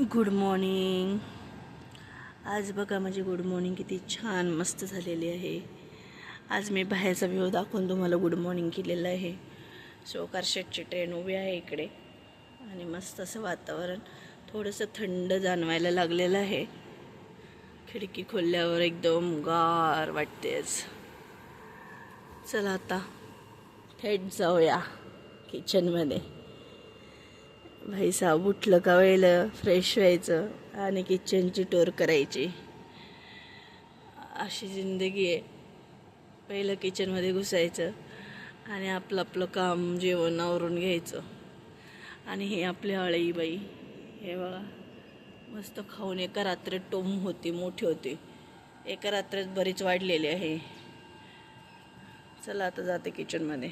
Good morning आज बघा माझी गुड मॉर्निंग किती छान मस्त झालेली आहे. आज मी बाहेरचा व्ह्यू दाखवून तुम्हाला गुड मॉर्निंग केलेलं आहे. सो कारशेटची ट्रेन उभी आहे इकडे. आणि मस्त असं वातावरण. थोडंसं थंड जाणवायला लागलेलं आहे. खिडकी खोलल्यावर एकदम गार वाटतेच चला आता थेट जाऊया किचनमध्ये भाईसाहेब उठलं का वेळेला? फ्रेश व्हायचं आणि किचनची टूर करायची. अशी जिंदगी आहे. पहिलं किचनमध्ये घुसायचं आणि आपलं आपलं काम जेवण आवरून घ्यायचं. आणि हे आपली हळईबाई हे बघा मस्त खाऊन एका रात्रीत टोम होती मोठी होती. एका रात्रीत बरीच वाढलेली आहे. चला आता जाते किचनमध्ये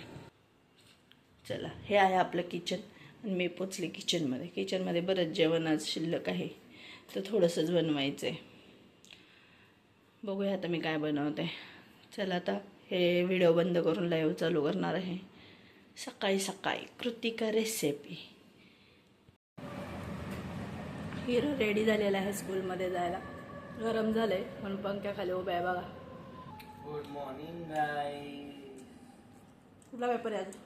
चला हे आहे आपलं किचन आणि मी पोचले किचनमध्ये किचनमध्ये बरंच जेवण आज शिल्लक आहे. तर थोडंसंच बनवायचं आहे बघूया आता मी काय बनवते. चला आता हे व्हिडिओ बंद करून लाईव्ह चालू करणार आहे. सकाळी सकाळी कृतिका रेसिपी हिरो रेडी झालेला आहे स्कूलमध्ये जायला. गरम झालंय म्हणून पंख्याखाली उभ्या आहे बघा. गुड मॉर्निंग गाईज कुठला पेपर आहे आज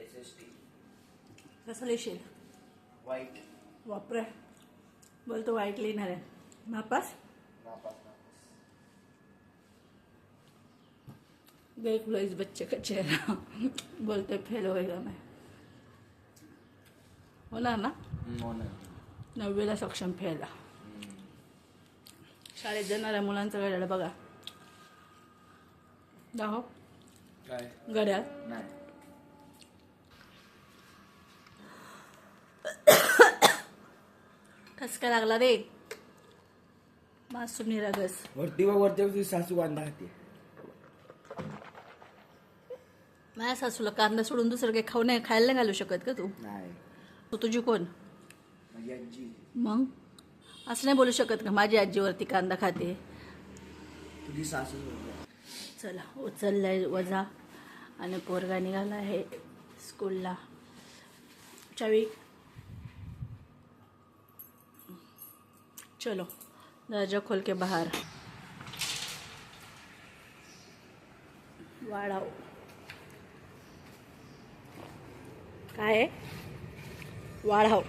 एस एस टी कसं लिहिशील वाईट वापरे बोलतो वाईट लिहिणार आहे नापास खुला इस बच्चे का चेहरा बोलते फेल होएगा मैं होणार ना नववीला सक्षम फेला शाळेत जाणाऱ्या मुलांचं घड्याळ बघा दाहो काय घड्याळ नाही ठसका लागला रे. मासूम निरागस. वरती बघ वरती तुझी सासू कांदा खाते माझ्या सासूला कांदा सोडून दुसरं काही खाऊ नाही खायला नाही घालू शकत का तू? नाही. तू तुझी कोण? माझी आजी. मग? असं नाही बोलू शकत का माझी आजीवरती कांदा खाते? तुझी सासू चला उचललाय वजा. आणि पोरगा निघाला आहे स्कूलला. चावी. चलो दरवाजा खोल के बाहर। वाढाव काय आहे? वाढाव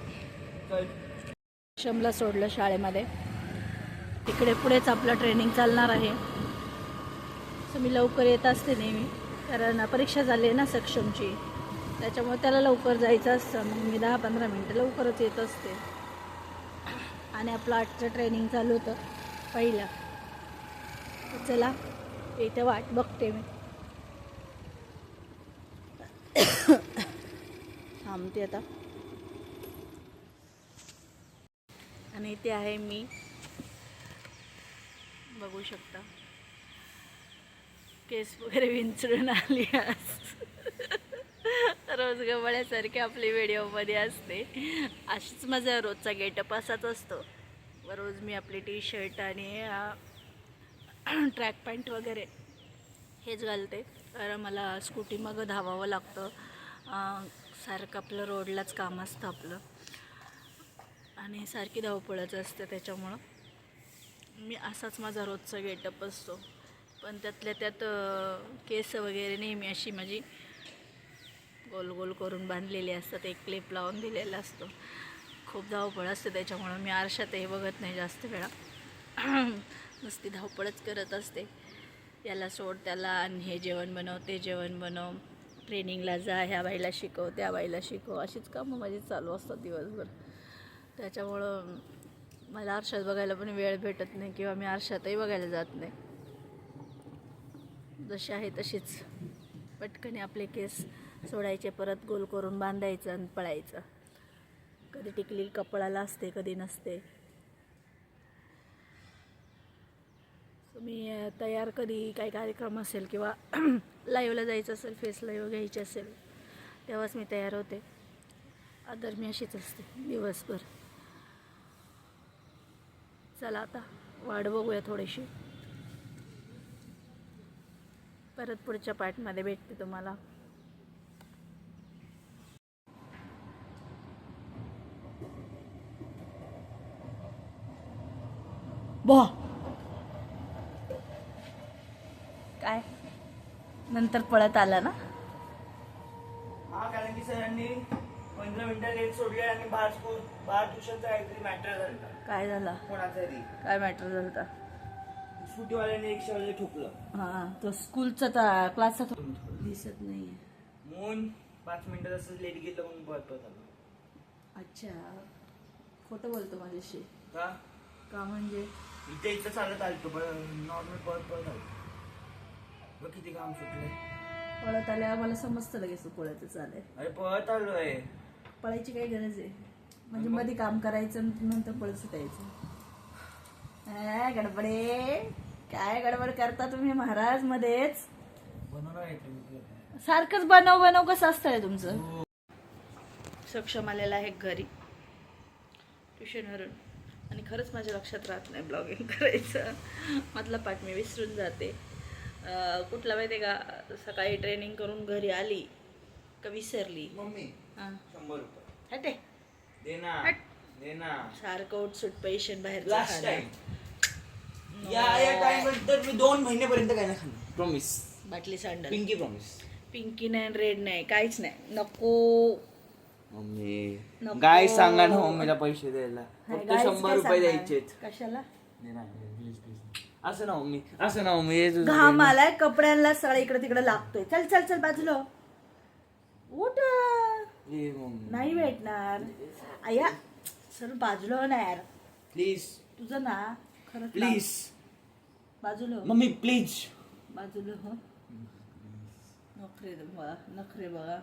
शमला सोडलं शाळेमध्ये. इकडे पुढेच आपलं ट्रेनिंग चालणार आहे. तर मी लवकर येत असते नेहमी कारण परीक्षा झाली आहे ना सक्षमची. त्याच्यामुळे त्याला लवकर जायचं असतं. मग मी दहा पंधरा मिनटं लवकरच येत असते. आणि आपलं आजचं ट्रेनिंग चालू होतं पहिलं. चला इथे वाट बघते मी. थांबते आता. आणि इथे आहे मी. बघू शकता. केस वगैरे विंचरून आली आज. रोज गवळ्यासारखी आपली व्हिडिओमध्ये असते. अशीच माझा रोजचा गेटअप असाच असतो. रोज मी आपली टी शर्ट आणि ट्रॅक पॅन्ट वगैरे हेच घालते. कारण मला स्कूटी मग धावावं लागतं. सारखं आपलं रोडलाच काम असतं आपलं. आणि सारखी धावपळच असते त्याच्यामुळं. मी असाच माझा रोजचा गेटअप असतो. पण त्यातल्या त्यात केस वगैरे नेहमी अशी माझी गोल गोल करून बांधलेली असतात एक क्लिप लावून दिलेला असतो. खूप धावपळ असते त्याच्यामुळं मी आरशातही बघत नाही जास्त वेळा. नुसती धावपळच करत असते. याला सोड त्याला आणि हे जेवण बनव ते जेवण बनव. ट्रेनिंगला जा ह्या बाईला शिकव त्या बाईला शिकव. अशीच कामं माझी चालू असतात दिवसभर. त्याच्यामुळं मला आरशात बघायला पण वेळ भेटत नाही किंवा मी आरशातही बघायला जात नाही. जशी आहे तशीच. पटकन आपले केस सोडायचे परत गोल करून बांधायचं आणि पळायचं. कधी टिकली कपडाला असते कधी नसते. तुम्ही तयार कधी काही कार्यक्रम असेल किंवा लाईव्हला जायचं असेल फेस लाईव्ह घ्यायची असेल तेव्हाच मी तयार होते. अदर मी अशीच असते दिवसभर. चला आता वाढ बघूया थोडीशी. परत पुढच्या पार्टमध्ये भेटते तुम्हाला. बो. काय? नंतर पळत आला ना? हा कारण की सरांनी पंधरा मिनिटं लेट सोडले आणि बाहेर स्कूल बाहेर ट्युशनचा काहीतरी मॅटर झाला. काय झाला? कोणाचा तरी काय मॅटर झालं होता स्कूटीवाल्याने रिक्षावाले ठोकलं. हा तो स्कूलचा क्लासचा दिसत नाहीये. म्हणून पाच मिनिटं तसंच लेट गेलं म्हणून आलो. अच्छा. खोटं बोलतो माझ्याशी. का का म्हणजे? इथे इथं चालत आलतो पण नॉर्मल परत परत आलो बघ किती काम सुटले पळत आल्यावर मला समजतं लगेच तू पळत चालेल अरे पळत आलोय. पळायची काही गरज आहे. म्हणजे मध्ये काम करायचं आणि नंतर पळत सुटायचं. हा, गडबडे. काय गडबड करता तुम्ही महाराज मध्येच? बनवणार आहे तुम्ही सारखंच बनव बनव कसं असतंय तुमचं? सक्षम आलेला आहे घरी. ट्युशनवरून. आणि खरंच माझ्या लक्षात राहत नाही ब्लॉगिंग करायचं. मधला पाठ मी विसरून जाते. कुठला माहिती आहे का? सकाळी ट्रेनिंग करून घरी आली का विसरली? मम्मी हां. शंभर रुपये. हटे. दे ना हट. दे ना सारखं उठसूट पैसे बाहेर लास्ट टाइम या या टाइम तर मी दोन महिन्यापर्यंत काय नाही खाणार. प्रॉमिस बाटली सांडल पिंकी प्रॉमिस पिंकी नाही रेड नाही. काहीच नाही. नको. मम्मी. काय सांगा ना मम्मीला पैसे द्यायला. फक्त शंभर रुपये? द्यायचेत. कशाला? please, please. असं ना मम्मी असं ना मम्मी हे तुझं घाम. आलाय कपड्यांना सगळं इकडे तिकडे लागतोय. चल चल चल बाजूला उठ. ये मम्मी. नाही भेटणार. आया सर बाजूला हो ना यार. प्लीज तुझं ना खरंच प्लीज बाजूला हो. मम्मी प्लीज बाजूला हो. नखरे बघा नखरे बघा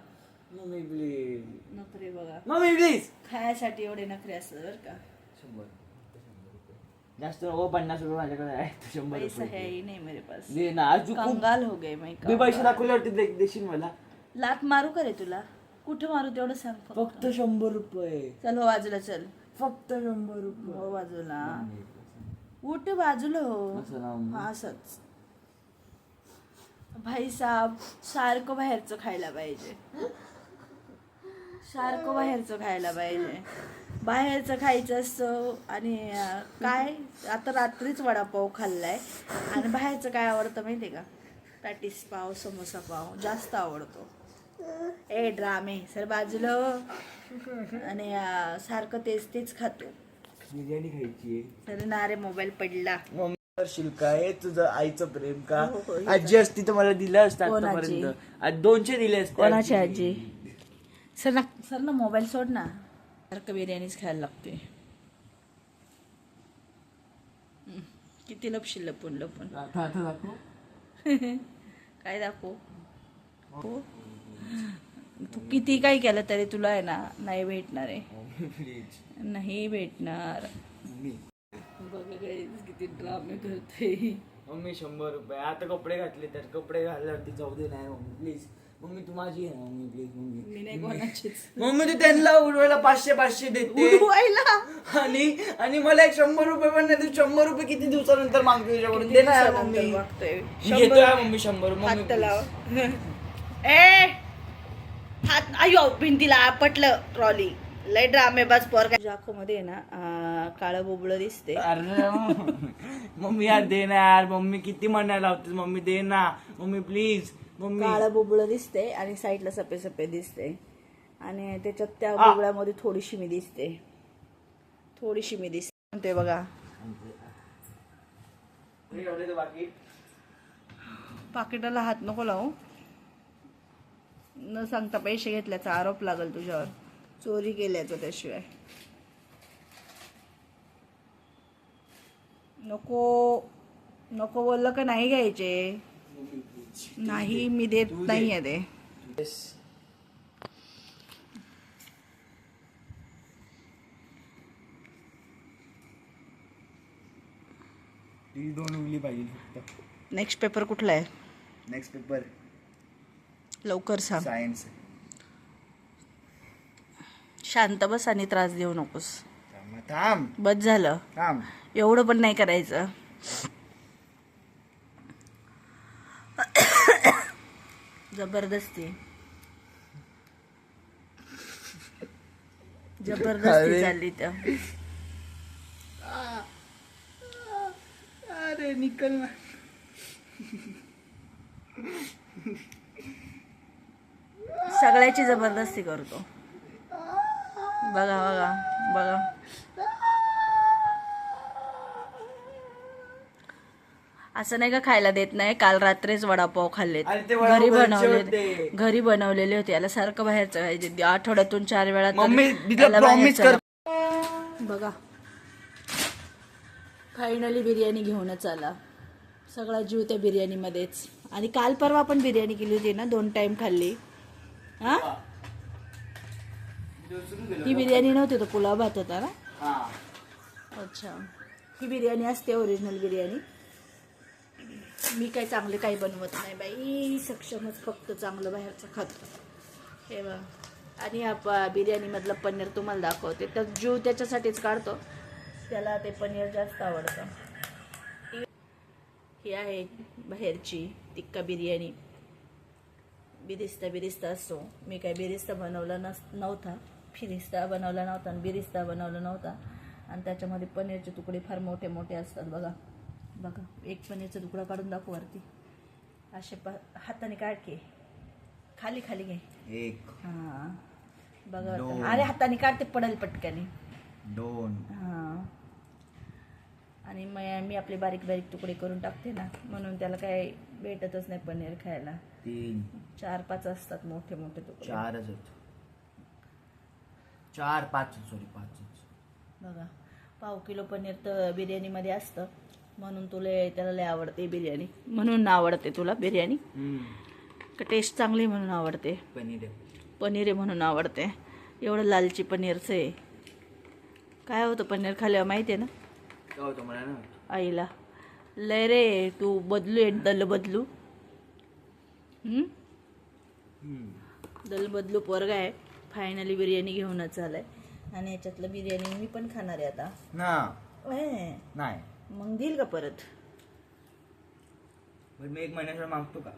मम्मी प्लीज नखरे बघा. मम्मी प्लीज खायासाठी एवढे नखरे असतात बरं का. शंभर जास्त नको पन्नास रुपये माझ्याकडे आहे शंभर पैसा है रुपये. ही नहीं मेरे पास. दे ना आज तू खूप कंगाल हो गए मैं मी कंगाल. पैसे दाखवल्यावरती दे- देशील मला? लात मारू का रे तुला? कुठे मारू तेवढं सांग फक्त. फक्त शंभर रुपये. चल हो बाजूला चल. फक्त शंभर रुपये. हो बाजूला. उठ बाजूला हो. असं ना मम्मी. हा असंच. भाई साहेब सारखं बाहेरचं खायला पाहिजे. सारखं बाहेरचं खायला पाहिजे. बाहेरचं खायचं असतं आणि काय? आता रात्रीच वडापाव खाल्लाय. आणि बाहेरचं काय आवडतं माहिती का? पॅटीस पाव समोसा पाव जास्त आवडतो. ए ड्रामे सर बाजूला हो. आणि सारखं तेच तेच खातो. बिर्याणी खायची अरे ना रे मोबाईल पडला. काय? तुझं आईचं प्रेम का? हो, हो, हे आजी असती तर मला दिलं असतं? आतापर्यंत आज दोनशे दिले असते कोणाची आजी? सर ना सर ना मोबाईल सोड ना. सारखं बिर्याणीच खायला लागते किती लपशील लपून लपून. काय दाखवू? हो. तू किती काय केलं तरी तुला आहे ना नाही भेटणार आहे. नाही भेटणार. मम्मी बघा किती ड्रामे करते मम्मी शंभर रुपये. आता कपडे घातले तर कपडे घालल्यावरती जाऊ दे नाही मम्मी प्लीज मम्मी तू माझी आहे मम्मी प्लीज मम्मी. मी नाही कोणाचीच. मम्मी तू त्यांना उडवायला पाचशे पाचशे देते. उडवायला? आणि आणि मला एक शंभर रुपये पण नाही तू शंभर रुपये किती दिवसानंतर मागतो तुझ्याकडून? दे ना यार मम्मी. मागतोय. मी मम्मी शंभर. मम्मी हात लाव. ए! हात अयो भिंतीला पटलं ट्रॉली. लय ड्रामे बाज पोर जाखो मध्ये ना काळं बोबळ दिसते अरे मम्मी यार दे ना यार. मम्मी किती म्हणायला लावतेस? मम्मी दे ना. Mummy please mummy. काळं बोबळ दिसते आणि साईडला सफेद सफेद दिसते आणि त्याच्यात त्या. बोबळ्यामध्ये थोडीशी मी दिसते. थोडीशी मी दिसते. ते बघा. पाकिटाला हात नको लावू. न सांगता पैसे घेतल्याचा आरोप लागल तुझ्यावर. चोरी केल्याचं त्याशिवाय. नको नको बोललं का नाही घ्यायचे? नाही मी देत दे. नाहीये ते. दोन उगली पाहिजे फक्त. नेक्स्ट पेपर कुठला आहे? नेक्स्ट पेपर लवकर सांग. सायन्स शांत बस आणि त्रास देऊ नकोस. थांब बस झालं. थांब. एवढं पण नाही करायचं. जबरदस्ती. जबरदस्ती अरे. चालली तर. ए निकल ना. सगळ्याची जबरदस्ती करतो. बघा बघा बघा. असं नाही का खायला देत नाही? काल रात्रीच वडापाव खाल्लेत. घरी बनवले. घरी बनवलेले होते. याला सारखं बाहेरचं खायचे. आठवड्यातून चार वेळा बघा. फायनली बिर्याणी घेऊनच आला. सगळा जीव त्या बिर्याणीमध्येच. आणि काल परवा आपण बिर्याणी केली होती ना? दोन टाइम खाल्ली. हा. ही बिर्याणी नव्हती तो पुलाव भात होता ना? हा. अच्छा. ही बिर्याणी असते ओरिजिनल बिर्याणी. मी काय चांगले काही बनवत नाही बाई. सक्षमच फक्त चांगलं बाहेरचं खातो. हे बघ. आणि या प- बिर्याणीमधलं पनीर तुम्हाला दाखवते. तर जीव त्याच्यासाठीच काढतो त्याला ते पनीर जास्त आवडतं. ही आहे बाहेरची टिक्का बिर्याणी. बिरिस्ता बिरिस्ता असतो मी काय बिरिस्ता बनवला नस नव्हता. फिरिस्ता बनवला नव्हता आणि बिरिस्ता बनवला नव्हता. आणि त्याच्यामध्ये पनीरचे तुकडे फार मोठे मोठे असतात बघा. बघा एक पनीरचा तुकडा काढून दाखव वरती. असे पा हाताने काढ की. खाली खाली घे. एक. हां. बघा. अरे हाताने काढते पडेल पटकनी. दोन. हां. आणि मग मी आपले बारीक बारीक तुकडे करून टाकते ना म्हणून त्याला काय भेटतच नाही पनीर खायला. तीन. चार पाच असतात मोठे मोठे तुकडे. चारच आहेत. चार पाच सॉरी पाचच बघा पाव किलो पनीर तर बिर्याणीमध्ये असतं. म्हणून तुला त्याला लय आवडते बिर्याणी. म्हणून आवडते तुला बिर्याणी. का टेस्ट चांगली म्हणून आवडते. पनीर पनीर आहे म्हणून आवडते. एवढं लालची पनीरचं आहे. काय होतं पनीर खाल्यावर माहिती आहे ना? काय होतं मला ना? आईला लय रे तू बदलू आहे दल बदलू? दल बदलू पोरगा आहे. फायनली बिर्याणी घेऊनच आलाय. आणि याच्यातलं बिर्याणी मी पण खाणार आहे आता. ए, नाही. मग देईल का परत? पण मी एक महिन्यासाठी मागतो का?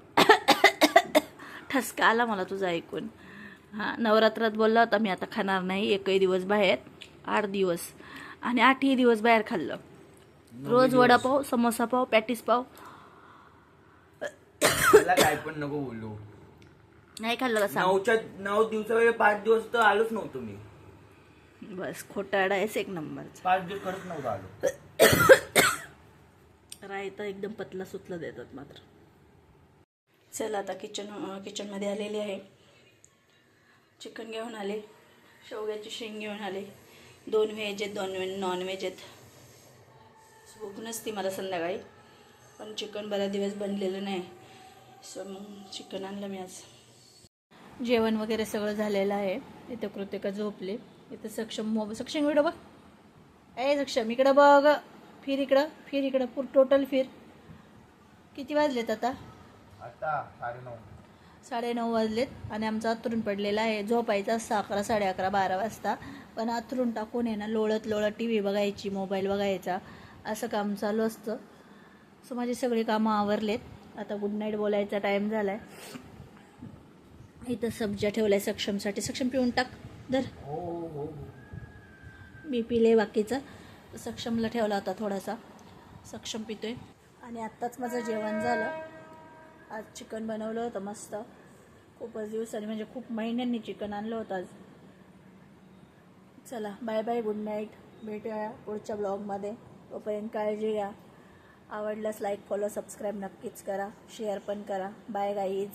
ठसका आला मला तुझा ऐकून. हां नवरात्रात बोलला होता मी आता खाणार नाही एकही दिवस बाहेर आठ दिवस. आणि आठही दिवस बाहेर खाल्लं. रोज वडापाव समोसा पाव पॅटीस पाव. मला काय पण नको बोलू. नाही खाल्लं का सांग? नऊच्या नऊ दिवसा पाच दिवस तर आलोच नव्हतो मी. बस खोटाडा आहेस एक नंबरचा. पाच दिवस खरंच नव्हतो आलो. रायता एकदम पतला सुतला देतात मात्र. चला आता किचन किचनमध्ये आलेली आहे. चिकन घेऊन आले. शेवग्याची शेंग घेऊन आले. दोन व्हेज आहेत दोन नॉन व्हेज आहेत. भूक नसती मला संध्याकाळी. पण चिकन बऱ्याच दिवस बनलेलं नाही. सो मग चिकन आणलं मी आज. जेवण वगैरे सगळं झालेलं आहे. इथं कृतिका झोपले. इथं सक्षम मोबाईल सक्षम व्हिडिओ बघ. ए सक्षम इकडं बघ. फिर इकडं फिर इकडं. पूर टोटल फिर. किती वाजलेत आता? साडे नऊ साडेनऊ वाजलेत आणि आमचा अथरून पडलेला आहे. झोपायचा असतं अकरा साडे अकरा बारा वाजता. पण अथरून टाकून आहे ना लोळत लोळत टी व्ही बघायची मोबाईल बघायचा. असं काम चालू असतं. सो माझी सगळी कामं आवरलेत. आता गुड नाईट बोलायचा टाईम झाला आहे इथं सब्जा ठेवलाय सक्षमसाठी. सक्षम पिऊन टाक धर. मी पिले बाकीचं. सक्षमला ठेवला होता थोडासा. सक्षम पितोय. आणि आत्ताच माझं जेवण झालं. आज चिकन बनवलं होतं मस्त. खूपच दिवसांनी म्हणजे खूप महिन्यांनी चिकन आणलं होतं आज. चला बाय बाय गुड नाईट भेटूया पुढच्या ब्लॉगमध्ये. तोपर्यंत काळजी घ्या. आवडल्यास लाईक फॉलो सबस्क्राईब नक्कीच करा. शेअर पण करा. Bye guys